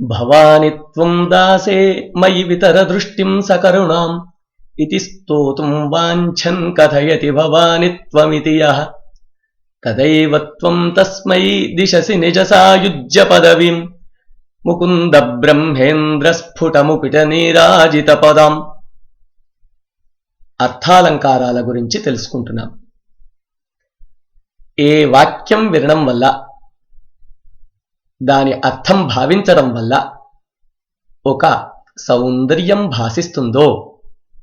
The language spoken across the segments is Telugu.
భవాని త్వం దాసే మయి వితర దృష్టిం సకరుణాం ఇది స్తోతుం వాంఛన్ కథయతి భవాని త్వమితి యః. తదైవ త్వం తస్మై దిశసి నిజ సాయుజ్య పదవీం. ముకుంద బ్రహ్మేంద్ర స్ఫుటముపిట నీరాజిత పదం. అర్థాలంకారాల గురించి తెలుసుకుంటున్నాం. ఏ వాక్యం వినడం వల్ల దాని అర్థం భావించడం వల్ల ఒక సౌందర్యం భాసిస్తుందో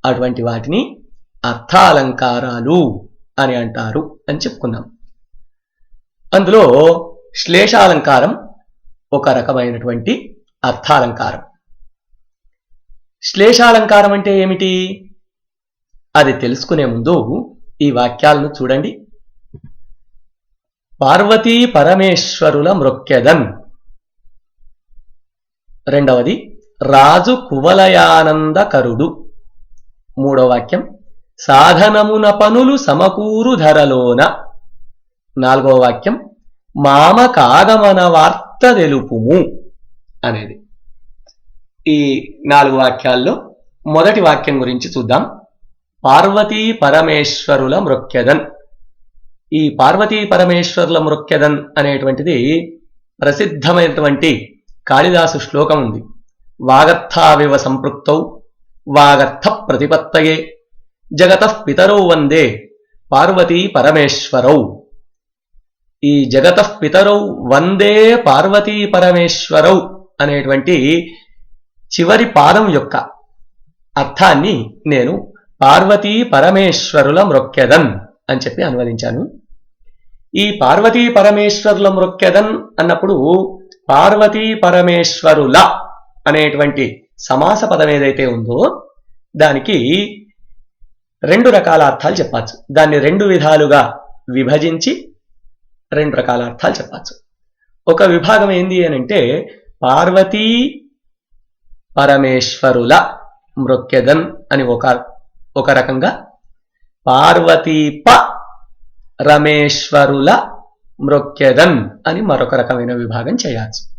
అటువంటి వాటిని అర్థాలంకారాలు అని అంటారు అని చెప్పుకున్నాం. అందులో శ్లేషాలంకారం ఒక రకమైనటువంటి అర్థాలంకారం. శ్లేషాలంకారం అంటే ఏమిటి? అది తెలుసుకునే ముందు ఈ వాక్యాలను చూడండి. పార్వతీ పరమేశ్వరుల మృక్కెదన్. రెండవది రాజు కువలయానందకరుడు. మూడో వాక్యం సాధనమున పనులు సమకూరు ధరలోన. నాలుగవ వాక్యం మామ కాగమన వార్త తెలుపుము అనేది. ఈ నాలుగు వాక్యాల్లో మొదటి వాక్యం గురించి చూద్దాం. పార్వతీ పరమేశ్వరుల మృక్యదన్ ఈ పార్వతీ పరమేశ్వరుల మృక్యదన్ అనేటువంటిది ప్రసిద్ధమైనటువంటి కాళిదాసు శ్లోకం ఉంది. వాగర్థావివ సంపృక్తౌ వాగర్థ ప్రతిపత్తయే జగత పితరౌ వందే పార్వతీ పరమేశ్వరౌ. ఈ జగత పితరౌ వందే పార్వతీ పరమేశ్వరౌ అనేటువంటి చివరి పాదం యొక్క అర్థాన్ని నేను పార్వతీ పరమేశ్వరుల మృక్కెదన్ అని చెప్పి అనువదించాను. ఈ పార్వతీ పరమేశ్వరుల మృక్కెదన్ అన్నప్పుడు పార్వతీ పరమేశ్వరుల అనేటువంటి సమాస పదం ఏదైతే ఉందో దానికి రెండు రకాల అర్థాలు చెప్పచ్చు. దాన్ని రెండు విధాలుగా విభజించి రెండు రకాల అర్థాలు చెప్పచ్చు. ఒక విభాగం ఏంది అని అంటే పార్వతీ పరమేశ్వరుల మృక్యదన్ అని ఒక ఒక రకంగా పార్వతీప రమేశ్వరుల మృక్యదన్ అని మరొక రకమైన విభాగం చేయవచ్చు.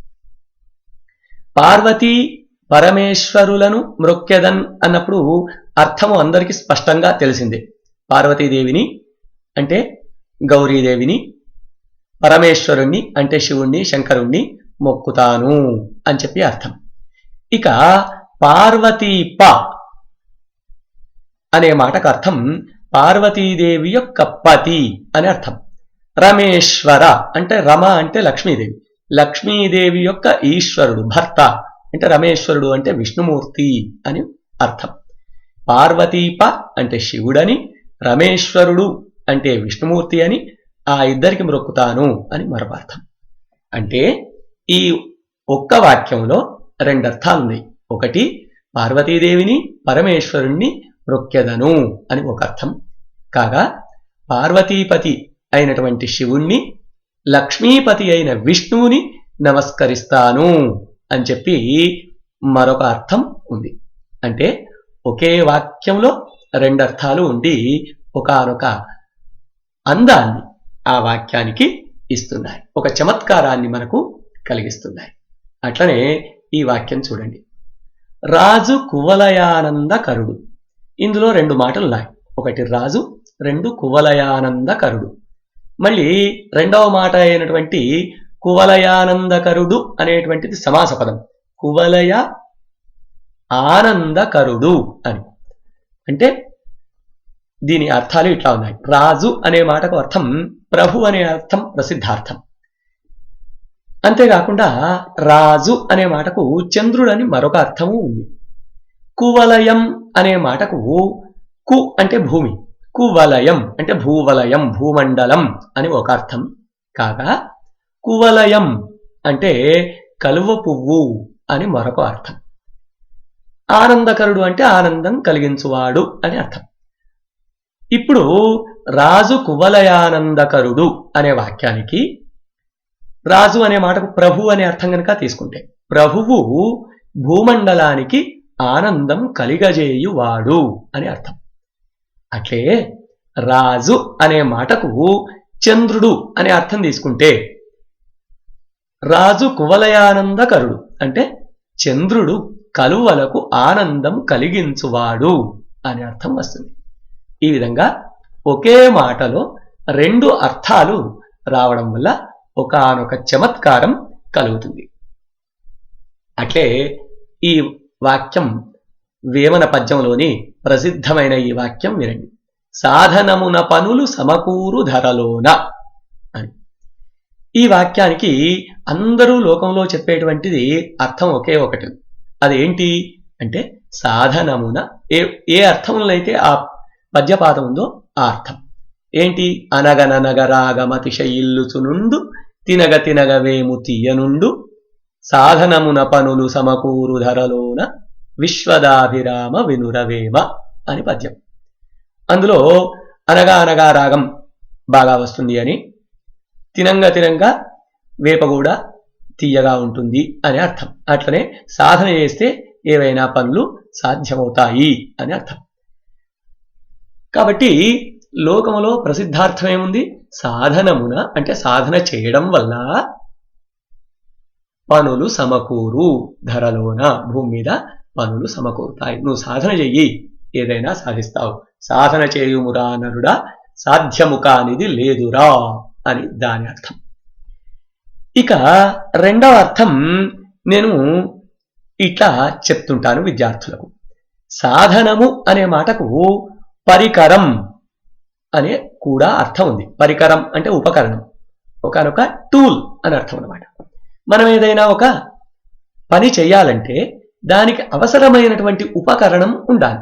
పార్వతీ పరమేశ్వరులను మృక్యదన్ అన్నప్పుడు అర్థము అందరికీ స్పష్టంగా తెలిసిందే. పార్వతీదేవిని అంటే గౌరీదేవిని పరమేశ్వరుణ్ణి అంటే శివుణ్ణి శంకరుణ్ణి మొక్కుతాను అని చెప్పి అర్థం. ఇక పార్వతీప అనే మాటకు అర్థం పార్వతీదేవి యొక్క పతి అని అర్థం. రమేశ్వర అంటే రమ అంటే లక్ష్మీదేవి. లక్ష్మీదేవి యొక్క ఈశ్వరుడు భర్త అంటే రమేశ్వరుడు అంటే విష్ణుమూర్తి అని అర్థం. పార్వతీప అంటే శివుడని రమేశ్వరుడు అంటే విష్ణుమూర్తి అని ఆ ఇద్దరికి మ్రొక్కుతాను అని మరొక అర్థం అంటే ఈ ఒక్క వాక్యంలో రెండు అర్థాలు ఉన్నాయి. ఒకటి పార్వతీదేవిని పరమేశ్వరుణ్ణి మ్రొక్కెదను అని ఒక అర్థం. కాగా పార్వతీపతి అయినటువంటి శివుణ్ణి లక్ష్మీపతి అయిన విష్ణువుని నమస్కరిస్తాను అని చెప్పి మరొక అర్థం ఉంది. అంటే ఒకే వాక్యంలో రెండు అర్థాలు ఉండి ఒకనొక అందాన్ని ఆ వాక్యానికి ఇస్తున్నాయి. ఒక చమత్కారాన్ని మనకు కలిగిస్తున్నాయి. అట్లనే ఈ వాక్యం చూడండి. రాజు కువలయానందకరుడు. ఇందులో రెండు మాటలు ఉన్నాయి ఒకటి రాజు రెండు కువలయానందకరుడు. మళ్ళీ రెండవ మాట అయినటువంటి కువలయానందకరుడు అనేటువంటిది సమాస పదం. కువలయ ఆనందకరుడు అని. అంటే దీని అర్థాలు ఇట్లా ఉన్నాయి. రాజు అనే మాటకు అర్థం ప్రభు అనే అర్థం ప్రసిద్ధార్థం. అంతేకాకుండా రాజు అనే మాటకు చంద్రుడని మరొక అర్థము ఉంది. కువలయం అనే మాటకు కు అంటే భూమి. కువలయం అంటే భూవలయం భూమండలం అని ఒక అర్థం. కాగా కువలయం అంటే కలువ పువ్వు అని మరొక అర్థం. ఆనందకరుడు అంటే ఆనందం కలిగించువాడు అని అర్థం. ఇప్పుడు రాజు కువలయానందకరుడు అనే వాక్యానికి రాజు అనే మాటకు ప్రభు అనే అర్థం కనుక తీసుకుంటే ప్రభువు భూమండలానికి ఆనందం కలిగజేయువాడు అని అర్థం. అట్లే రాజు అనే మాటకు చంద్రుడు అనే అర్థం తీసుకుంటే రాజు కువలయానందకరుడు. అంటే చంద్రుడు కలువలకు ఆనందం కలిగించువాడు అని అర్థం వస్తుంది. ఈ విధంగా ఒకే మాటలో రెండు అర్థాలు రావడం వల్ల ఒకానొక చమత్కారం కలుగుతుంది. అట్లే ఈ వాక్యం వేమన పద్యంలోని ప్రసిద్ధమైన ఈ వాక్యం వినండి. సాధనమున పనులు సమకూరు ధరలోన అని. ఈ వాక్యానికి అందరూ లోకంలో చెప్పేటువంటిది అర్థం ఒకే ఒకటి. అదేంటి అంటే సాధనమున ఏ ఏ అర్థములైతే ఆ పద్యపాదం ఉందో ఆ అర్థం. ఏంటి? అనగననగ రాగమతిశయిల్లుచునుండు తినగ తినగవేము తీయనుండు సాధనమున పనులు సమకూరు ధరలోన విశ్వదాభిరామ వినురవేమ అని పద్యం. అందులో అనగా అనగా రాగం బాగా వస్తుంది అని తినంగా తినంగా వేప కూడా తీయగా ఉంటుంది అని అర్థం. అట్లనే సాధన చేస్తే ఏవైనా పనులు సాధ్యమవుతాయి అని అర్థం. కాబట్టి లోకములో ప్రసిద్ధార్థం ఏముంది సాధనమున అంటే సాధన చేయడం వల్ల పనులు సమకూరు. ధరలోన భూమి మీద పనులు సమకూరుతాయి. నువ్వు సాధన చెయ్యి. ఏదైనా సాధిస్తావు. సాధన చేయుమురా నరుడా సాధ్యము కానిది లేదురా అని దాని అర్థం. ఇక రెండవ అర్థం నేను ఇట్లా చెప్తుంటాను విద్యార్థులకు. సాధనము అనే మాటకు పరికరం అనే కూడా అర్థం ఉంది. పరికరం అంటే ఉపకరణం. ఒకనొక టూల్ అని అర్థం అనమాట మనం ఏదైనా ఒక పని చేయాలంటే దానికి అవసరమైనటువంటి ఉపకరణం ఉండాలి.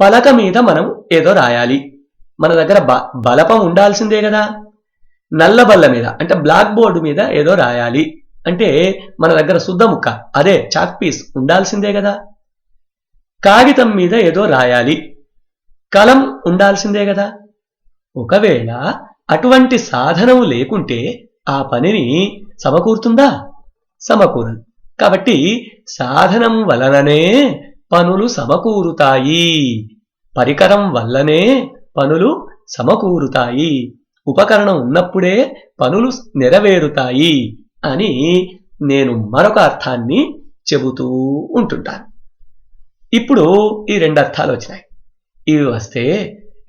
పలక మీద మనం ఏదో రాయాలి. మన దగ్గర బ బలపం ఉండాల్సిందే కదా. నల్ల బల్ల మీద అంటే బ్లాక్ బోర్డు మీద ఏదో రాయాలి. అంటే మన దగ్గర శుద్ధ ముక్క అదే చాక్ పీస్ ఉండాల్సిందే కదా. కాగితం మీద ఏదో రాయాలి. కలం ఉండాల్సిందే కదా. ఒకవేళ అటువంటి సాధనము లేకుంటే ఆ పనిని సమకూరుతుందా? సమకూరదు. కాబట్టి సాధనం వలననే పనులు సమకూరుతాయి. పరికరం వల్లనే పనులు సమకూరుతాయి. ఉపకరణం ఉన్నప్పుడే పనులు నెరవేరుతాయి అని నేను మరొక అర్థాన్ని చెబుతూ ఉంటుంటాను. ఇప్పుడు ఈ రెండు అర్థాలు వచ్చినాయి. ఇవి వస్తే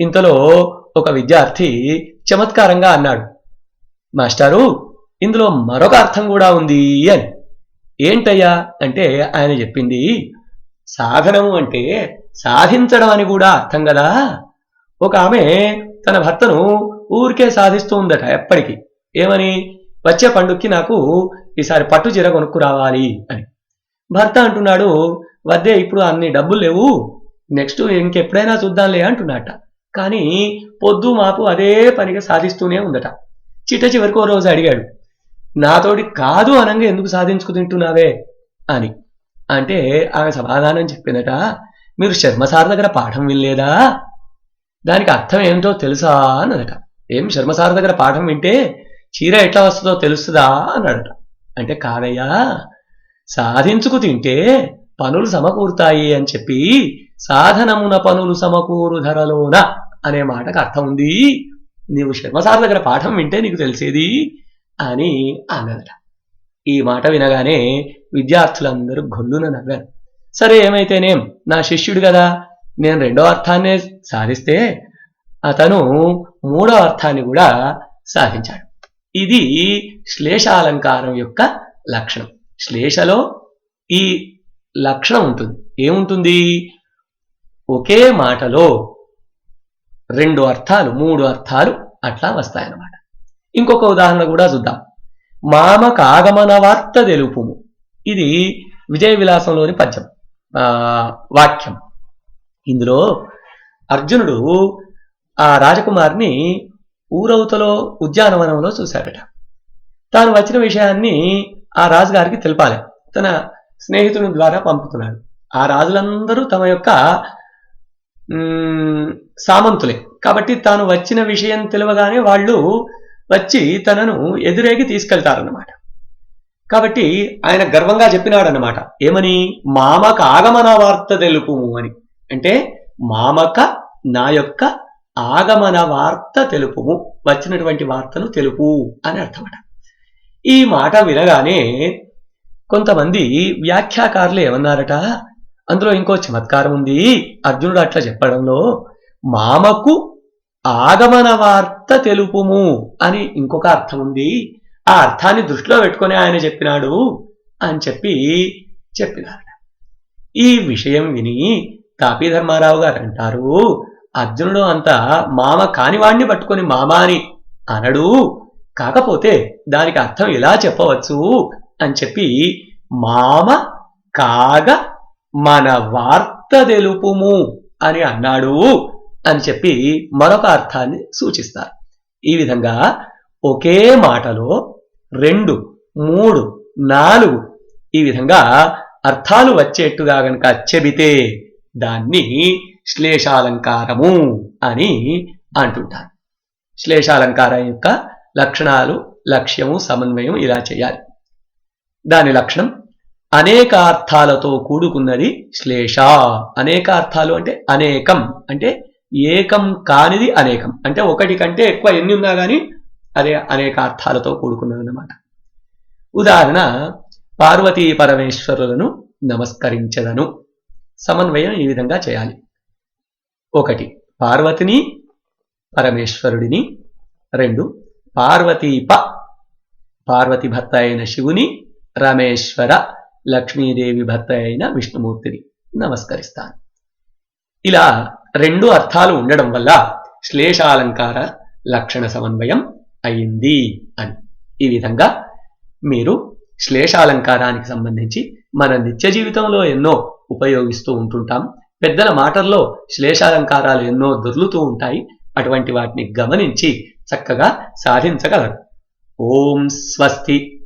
ఇంతలో ఒక విద్యార్థి చమత్కారంగా అన్నాడు మాస్టారు ఇందులో మరొక అర్థం కూడా ఉంది అని. ఏంటయ్యా అంటే ఆయన చెప్పింది సాధనము అంటే సాధించడం అని కూడా అర్థం కదా? ఒక ఆమె తన భర్తను ఊరికే సాధిస్తూ ఉందట ఎప్పటికీ. ఏమని? వచ్చే పండుగకి నాకు ఈసారి పట్టు చీర కొనుక్కు రావాలి అని. భర్త అంటున్నాడు వద్దే ఇప్పుడు అన్ని డబ్బులు లేవు నెక్స్ట్ ఇంకెప్పుడైనా చూద్దాంలే అంటున్నట. కానీ పొద్దు మాపు అదే పనిగా సాధిస్తూనే ఉందట. చిట్ట చివరికి ఓ రోజు అడిగాడు నాతోటి కాదు అనంగా ఎందుకు సాధించుకు తింటున్నావే? అని. అంటే ఆమె సమాధానం చెప్పిందట మీరు శర్మసార్ దగ్గర పాఠం వినలేదా? దానికి అర్థం ఏమిటో తెలుసా? అన్నదట. ఏం శర్మసార్ దగ్గర పాఠం వింటే చీర ఎట్లా వస్తుందో తెలుస్తుందా? అన్నాడట. అంటే కాదయ్యా సాధించుకు తింటే పనులు సమకూరుతాయి అని చెప్పి సాధనమున పనులు సమకూరు ధరలోన అనే మాటకు అర్థం ఉంది. నీవు శర్మసార్ దగ్గర పాఠం వింటే నీకు తెలిసేది? అని అన్నదట. ఈ మాట వినగానే విద్యార్థులందరూ గొల్లున నవ్వారు. సరే ఏమైతేనేం? నా శిష్యుడు కదా. నేను రెండో అర్థాన్నే సాధిస్తే అతను మూడో అర్థాన్ని కూడా సాధించాడు. ఇది శ్లేషాలంకారం యొక్క లక్షణం. శ్లేషలో ఈ లక్షణం ఉంటుంది. ఏముంటుంది? ఒకే మాటలో రెండు అర్థాలు మూడు అర్థాలు అట్లా వస్తాయన్నమాట. ఇంకొక ఉదాహరణ కూడా చూద్దాం. మామ కాగమన వార్త తెలుపుము. ఇది విజయ విలాసంలోని పద్యం వాక్యం. ఇందులో అర్జునుడు ఆ రాజకుమారిని ఊరవుతలో ఉద్యానవనంలో చూశాడట. తాను వచ్చిన విషయాన్ని ఆ రాజుగారికి తెలపాలి. తన స్నేహితుని ద్వారా పంపుతున్నాడు. ఆ రాజులందరూ తమ యొక్క సామంతులే. కాబట్టి తాను వచ్చిన విషయం తెలియగానే వాళ్ళు వచ్చి తనను ఎదురేగి తీసుకెళ్తారన్నమాట. కాబట్టి ఆయన గర్వంగా చెప్పినాడన్నమాట. ఏమని? మామక ఆగమన వార్త తెలుపుము అని. అంటే మామక నా యొక్క ఆగమన వార్త తెలుపుము. వచ్చినటువంటి వార్తను తెలుపు అని అర్థమట. ఈ మాట వినగానే కొంతమంది వ్యాఖ్యాకారులు ఏమన్నారట? అందులో ఇంకో చమత్కారం ఉంది. అర్జునుడు అట్లా చెప్పడంలో మామకు ఆగమన వార్త తెలుపుము అని ఇంకొక అర్థం ఉంది. ఆ అర్థాన్ని దృష్టిలో పెట్టుకొని ఆయన చెప్పినాడు అని చెప్పి చెప్పినారట. ఈ విషయం విని తాపీ ధర్మారావు గారు అంటారు అర్జునుడు అంత మామ కానివాణ్ణి పట్టుకొని మామ అని అనడు. కాకపోతే దానికి అర్థం ఇలా చెప్పవచ్చు అని చెప్పి మామ కాగ మన వార్త తెలుపుము అని అన్నాడు. అని చెప్పి మరొక అర్థాన్ని సూచిస్తారు. ఈ విధంగా ఒకే మాటలో రెండు మూడు నాలుగు ఈ విధంగా అర్థాలు వచ్చేట్టుగా గనక చెబితే దాన్ని శ్లేషాలంకారము అని అంటుంటారు. శ్లేషాలంకారం యొక్క లక్షణాలు లక్ష్యము సమన్వయం ఇలా చేయాలి. దాని లక్షణం అనేక అర్థాలతో కూడుకున్నది శ్లేష. అనేకార్థాలు అంటే అనేకం అంటే ఏకం కానిది అనేకం. అంటే ఒకటి కంటే ఎక్కువ ఎన్ని ఉన్నా కానీ అదే అనేక అర్థాలతో అన్నమాట ఉదాహరణ పార్వతీ పరమేశ్వరులను నమస్కరించదను. సమన్వయం ఈ విధంగా చేయాలి. ఒకటి పార్వతిని పరమేశ్వరుడిని. రెండు పార్వతీప పార్వతి భర్త అయిన శివుని రమేశ్వర లక్ష్మీదేవి భర్త అయిన విష్ణుమూర్తిని నమస్కరిస్తాను. ఇలా రెండు అర్థాలు ఉండడం వల్ల శ్లేషాలంకార లక్షణ సమన్వయం అయింది అని. ఈ విధంగా మీరు శ్లేషాలంకారానికి సంబంధించి మన నిత్య జీవితంలో ఎన్నో ఉపయోగిస్తూ ఉంటుంటాం. పెద్దల మాటల్లో శ్లేషాలంకారాలు ఎన్నో దొర్లుతూ ఉంటాయి. అటువంటి వాటిని గమనించి చక్కగా సాధించగలరు. ఓం స్వస్తి.